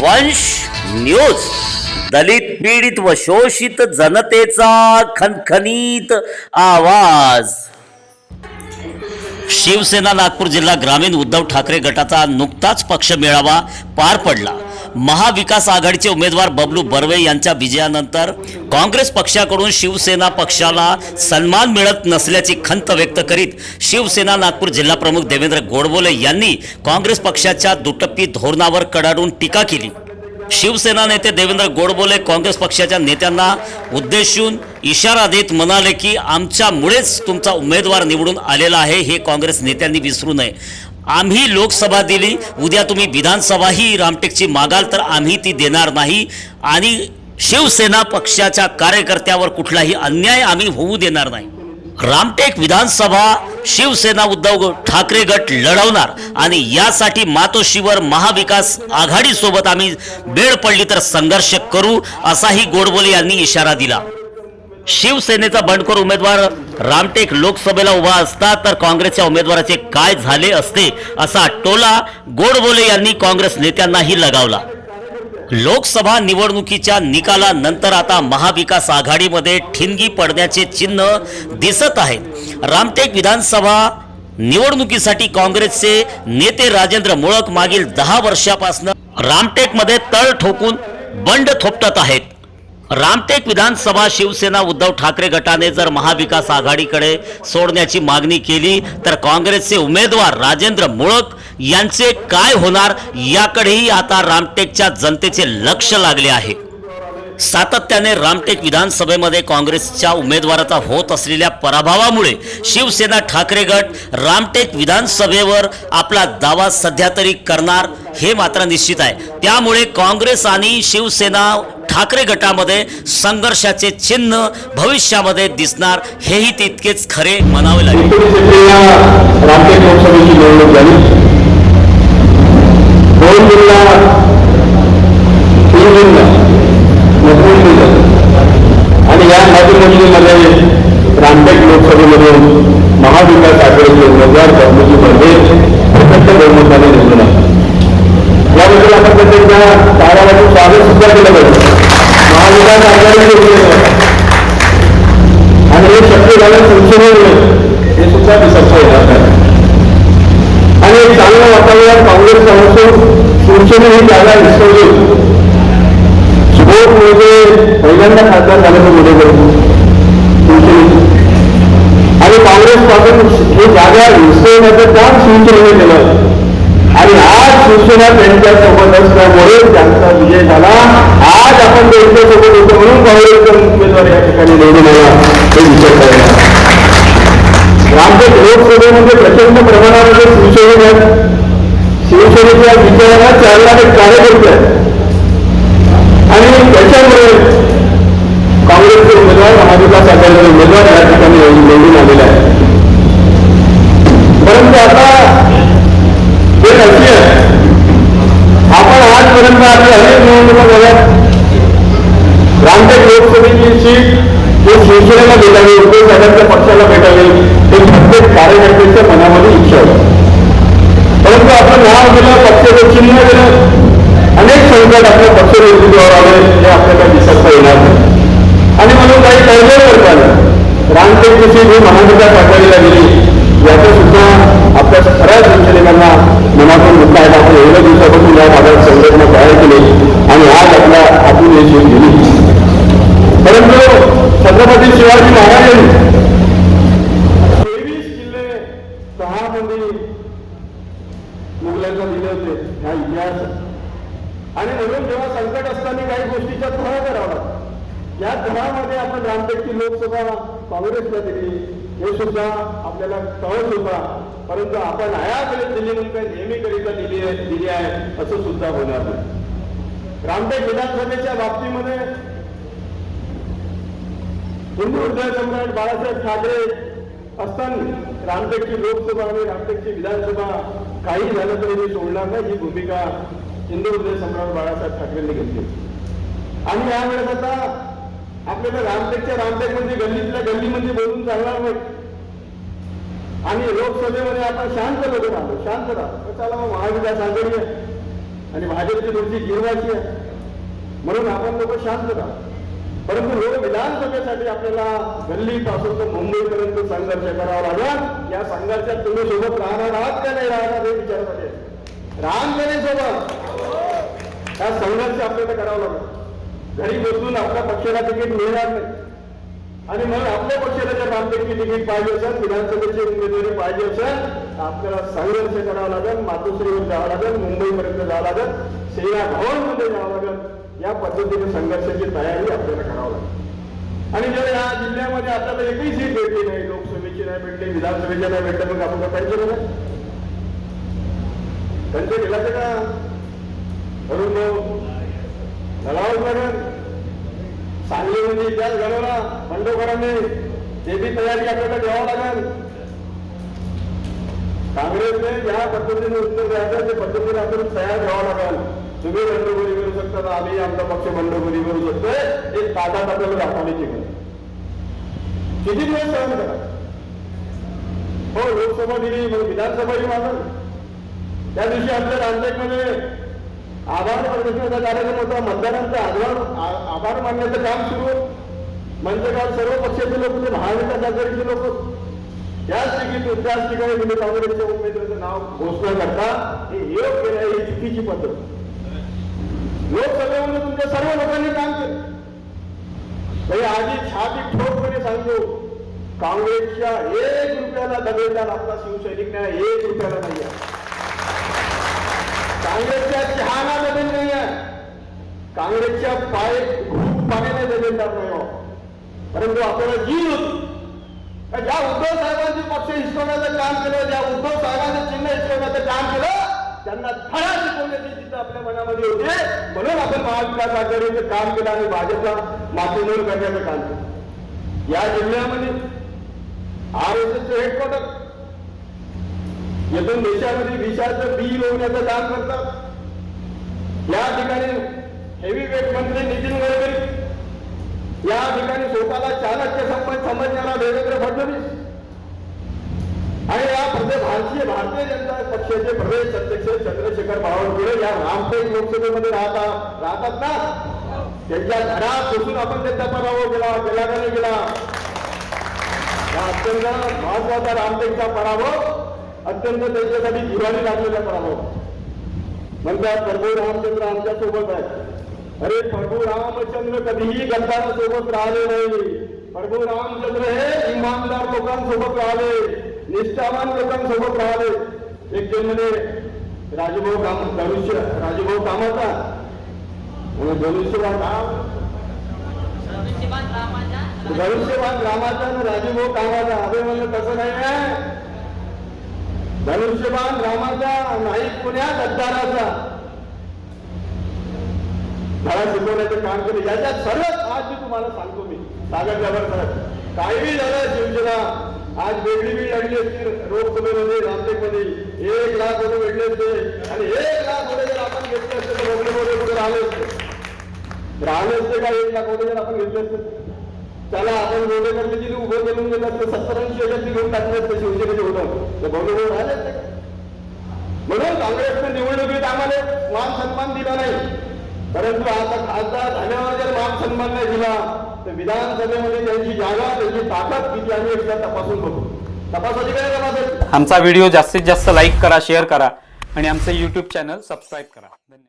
वंश न्यूज. दलित पीडित व शोषित जनतेचा खनखनीत आवाज. शिवसेना नागपूर जिल्हा ग्रामीण उद्धव ठाकरे गटाचा नुकताच पक्ष मेळावा पार पडला. महाविकास आघाडीचे उमेदवार बबलू बर्वे यांच्या विजयानंतर काँग्रेस पक्षाकडून शिवसेना पक्षाला सन्मान मिळत नसल्याची खंत व्यक्त करीत शिवसेना नागपूर जिल्हा प्रमुख देवेंद्र गोडबोले यांनी काँग्रेस पक्षाच्या दुटप्पी धोरणावर कडाडून टीका केली. शिवसेना नेते देवेंद्र गोडबोले काँग्रेस पक्षाच्या नेत्यांना उद्देशून इशारा देत म्हणाले की आमच्यामुळेच तुमचा उमेदवार निवडून आलेला आहे हे काँग्रेस नेत्यांनी विसरू नये. आम्ही लोकसभा दिली उद्या तुम्ही विधानसभाही रामटेकची मागाल तर आम्ही ती देणार नाही. आणि शिवसेना पक्षाच्या कार्यकर्त्यावर कुठलाही अन्याय आम्ही होऊ देणार नाही. रामटेक विधानसभा शिवसेना उद्धव ठाकरे गट लढवणार आणि यासाठी मातोश्रीवर महाविकास आघाडीसोबत आम्ही बेड पडली तर संघर्ष करू असाही गोडबोले यांनी इशारा दिला. शिवसेनेचा बंडखोर उमेदवार रामटेक लोकसभेला उभा असता तर काँग्रेसच्या उमेदवाराचे काय झाले असते असा टोला गोडबोले यांनी काँग्रेस नेत्यांनाही लगावला. लोकसभा निवडणुकीच्या निकालानंतर आता महाविकास आघाडीमध्ये ठिणगी पडण्याचे चिन्ह दिसत आहेत रामटेक विधानसभा निवडणुकीसाठी काँग्रेसचे नेते राजेंद्र मुळक मागील दहा वर्षापासून रामटेकमध्ये तळ ठोकून बंड थोपटत आहेत. रामटेक विधानसभा शिवसेना उद्धव ठाकरे गटाने जर महाविकास आघाडीकडे सोडण्याची मागणी केली तर काँग्रेसचे उमेदवार राजेंद्र मुळक यांचे काय होणार याकडेही आता रामटेकच्या जनतेचे लक्ष लागले आहे. सातत्याने रामटेक विधानसभेमध्ये काँग्रेसच्या उमेदवाराचा होत असलेल्या पराभवामुळे शिवसेना ठाकरे गट रामटेक विधानसभेवर आपला दावा सध्या तरी करणार हे मात्र निश्चित आहे. त्यामुळे काँग्रेस आणि शिवसेना ठाकरे गटामध्ये संघर्षाचे चिन्ह भविष्यामध्ये दिसणार हेही तितकेच खरे म्हणावे लागेल. रामटेक लोकसभेची निवडणूक झाली. दोन जिल्हा तीन जिल्हा मतमोजणी झाली आणि या मतमोजणीमध्ये रामटेक लोकसभेमधून महाविकास आघाडीचे उमेदवार बबलूजी बर्वे प्रचंड बहुमताने निवडून आले. याबद्दल आपण त्यांच्या कार्यालयाचं स्वागत सुद्धा केलं पाहिजे महाविकास आघाडीचे आणि हे शक्य झालं संशोधन हे सुद्धा दिसत आणि एक चांगलं वातावरण काँग्रेस असून शिवसेने ही जागा विसरली. सुबोध मोजे पहिल्यांदा खासदार झाल्याचं मोठे करतो आणि काँग्रेस पासून ही जागा विसरण्याचं काम शिवसेनेने केलं. आज शिवसेना त्यांच्यासोबत असल्यामुळे त्यांचा विजय झाला. आज आपण त्यांच्यासोबत होतो म्हणून काँग्रेसचा उमेदवार या ठिकाणी निवडून आला. हे विचार करायला रामटेक लोकसभेमध्ये प्रचंड प्रमाणामध्ये शिवसेने आहेत शिवसेनेच्या विचाराला चालणारे कार्यकर्ते आहेत. आणि त्याच्यामुळे भेटावी उद्धव साहेबांच्या पक्षाला भेटावी हे प्रत्येक कार्यकर्त्याच्या मनामध्ये इच्छा होती परंतु आपण नाव दिलं पक्षाचं न दिलं अनेक संकट आपल्या पक्ष नेतृत्वावर आले हे आपल्याला दिसत येणार नाही. आणि म्हणून काही तळमळ करता आलं रामटेकची सीट ही महाविकास आघाडीला गेली याचा सुद्धा आपल्या सगळ्या शिवसैनिकांना मनातून मुद्दा आहे. आपण एवढ्या दिवसापासून या भागात संघटना तयार केली आणि आज आपल्या हातून ही सीट गेली परंतु छत्रपती शिवाजी महाराजांनी तेवीस किल्ले सहा मध्ये मुघलांना दिले होते हा इतिहास आणि म्हणून जेव्हा संकट असताना काही गोष्टीच्या तहा करावा या तहामध्ये आपण रामटेकची लोकसभा काँग्रेसला दिली. हे सुद्धा आपल्याला कळत होता. परंतु आपण आयाकडे दिली म्हणून काही नेहमीकरिता दिली आहे दिली आहे असं सुद्धा होणार नाही रामटेक विधानसभेच्या बाबतीमध्ये हिंदू हृदय सम्राट बाळासाहेब ठाकरे असताना रामटेकची लोकसभा आणि रामटेकची विधानसभा काही झालं तरी मी सोडणार नाही ही भूमिका हिंदू हृदय सम्राट बाळासाहेब ठाकरेंनी घेतली आणि यावेळेस आता आपल्याला रामटेकच्या रामटेक म्हणजे गल्लीतल्या गल्लीमध्ये बोलून चालणार नाही. आणि लोकसभेमध्ये आपण शांत बघत राहतो शांत राहतो. त्याला मग महाविकास आघाडी आहे आणि भाजपची तुमची गिरवाशी आहे. म्हणून आपण लोक शांत राहतो. परंतु लोक विधानसभेसाठी आपल्याला गल्लीपासून तर मुंबईपर्यंत संघर्ष करावा लागला. या संघर्षात तुम्ही सोबत राहणार आहात का नाही राहणार हे विचारमध्ये? राहण का नाही सोबत? हा संघर्ष आपल्याला करावा लागेल. घरी बसून आपल्या पक्षाला तिकीट मिळणार नाही. आणि मग आपल्या पक्षाला जर रामटेकची तिकीट पाहिजे असेल विधानसभेची उमेदवारी पाहिजे असेल तर आपल्याला संघर्ष करावा लागेल मातोश्रीवर जावं लागेल मुंबईपर्यंत जावं लागेल. सेवा भवनमध्ये जावं लागेल. या पद्धतीने संघर्षाची तयारी आपल्याला करावं लागेल आणि जर या जिल्ह्यामध्ये आपल्याला एकही सीट भेटली नाही लोकसभेची नाही भेटली विधानसभेची नाही भेटली मग आपण पाहिजे बघा त्यांचे गेला का? वरून घालावंच लागेल सांगलीमध्ये म्हणजे इतिहास घडवला बंडोकरांनी ते बी तयारी आपल्याला द्यावं लागेल. काँग्रेसने ज्या पद्धतीने उत्तर द्यायचं त्या पद्धतीने आपण तयार घ्यावं लागेल. तुम्ही बंडखोरी करू शकता तर आम्ही आमचा पक्ष बंडखोरी करू शकतो. हे ताटात आपल्याला दाखवण्याची गरज किती दिवस सहन करा हो लोकसभा दिली मग विधानसभाही मागल त्या दिवशी आमच्या रामटेकमध्ये आभार प्रदर्शनाचा कार्यक्रम होता. मतदारांचा आभार आभार मानण्याचं काम सुरू. म्हणजे मंचकात सर्व पक्षाचे लोक म्हणजे महाविकास आघाडीचे लोक. त्याच ठिकाणी त्याच ठिकाणी तुम्ही काँग्रेसच्या उमेदवाराचं नाव घोषणा करता. हे योग्य आहे ही चुकीची पद्धत. लोकसभेमध्ये तुमच्या सर्व लोकांनी काम केलं. म्हणजे आधी छाती ठोकपणे सांगतो काँग्रेसच्या एक रुपयाला दबेदार आपला शिवसैनिक नाही एक रुपयाला नाही आहे. काँग्रेसच्या चहाना दबेल नाही आहे. काँग्रेसच्या पाय खूप पाण्याने दबेलदार नाही हो. परंतु आपल्याला जीव होती. ज्या उद्धव साहेबांची पक्ष हिसकवण्याचं काम केलं ज्या उद्धव साहेबांचं चिन्ह हिसकवण्याचं काम केलं त्यांना धडा शिकवण्याची आपल्या मनामध्ये होते. म्हणून आपण महाविकास आघाडीचं काम केलं आणि भाजपला मातीमोल करण्याचं काम केलं. या जिल्ह्यामध्ये आर एस एसचं हेडक्वार्टर येथून देशामध्ये विषाचं बी लावण्याचं काम करतात. या ठिकाणी हेवी वेट मंत्री नितीन गडकरी. या ठिकाणी स्वतःला चाणक्य संबंध समजणारा देवेंद्र फडणवीस. भारतीय जनता पक्षाचे प्रदेश अध्यक्ष चंद्रशेखर बावनकुळे या रामटेक लोकसभेमध्ये राहता राहतात ना त्यांच्या घरात बसून आपण त्यांचा पराभव केला केला का नाही हा अत्यंत महत्वाचा रामटेकचा पराभव अत्यंत त्यांच्यासाठी दिवाळी लागलेला पराभव म्हणतात प्रभू रामचंद्र आमच्या सोबत आहे अरे प्रभू रामचंद्र कधीही गद्दारासोबत राहिले नाही। प्रभू रामचंद्र हे इमानदार लोकांसोबत राहिले निष्ठावान लोकांसोबत राहिले एक म्हणे राजभाऊ काम धनुष्य राजभाऊ कामाचा. म्हणे धनुष्यवान राम. धनुष्यवान रामाचा आणि राजभाऊ कामाचा. अभे म्हणलं तसं नाही आहे. धनुष्यबाण रामाचा नाही कुण्या गद्दाराचा मला शिकवण्याचं काम केलं याच्यात सर्वात आज मी तुम्हाला सांगतो मी. सागर जबर साहेब काही झालं शिवसेना आज वेगळी बी लढली असती लोकसभेमध्ये रामटेकमध्ये एक लाख रुपये भेटले असते. आणि एक लाख रुपये जर आपण घेतले असते तर लोकसभेमध्ये कुठे राहिले असते? राहिले असते का एक लाख रुपये जर आपण घेतले असते? त्याला आपण गोडेकरची जिथे उभं करून गेलं असतं? सत्तरऐंशी ऐंशी हजार घेऊन टाकले असते शिवसेनेचे होतं? तर भव्य राहिले असते. म्हणून काँग्रेसने निवडणुकीत आम्हाला मान सन्मान दिला नाही. परंतु आता खासदार झाल्यावर जर मान सन्मान नाही दिला तर विधानसभेमध्ये त्यांची जागा त्यांची ताकद किती आम्ही एकदा तपासून बघू. तपासाची काय तपासायची? आमचा व्हिडिओ जास्तीत जास्त लाईक करा शेअर करा आणि आमचं यूट्यूब चॅनल सबस्क्राईब करा. धन्यवाद.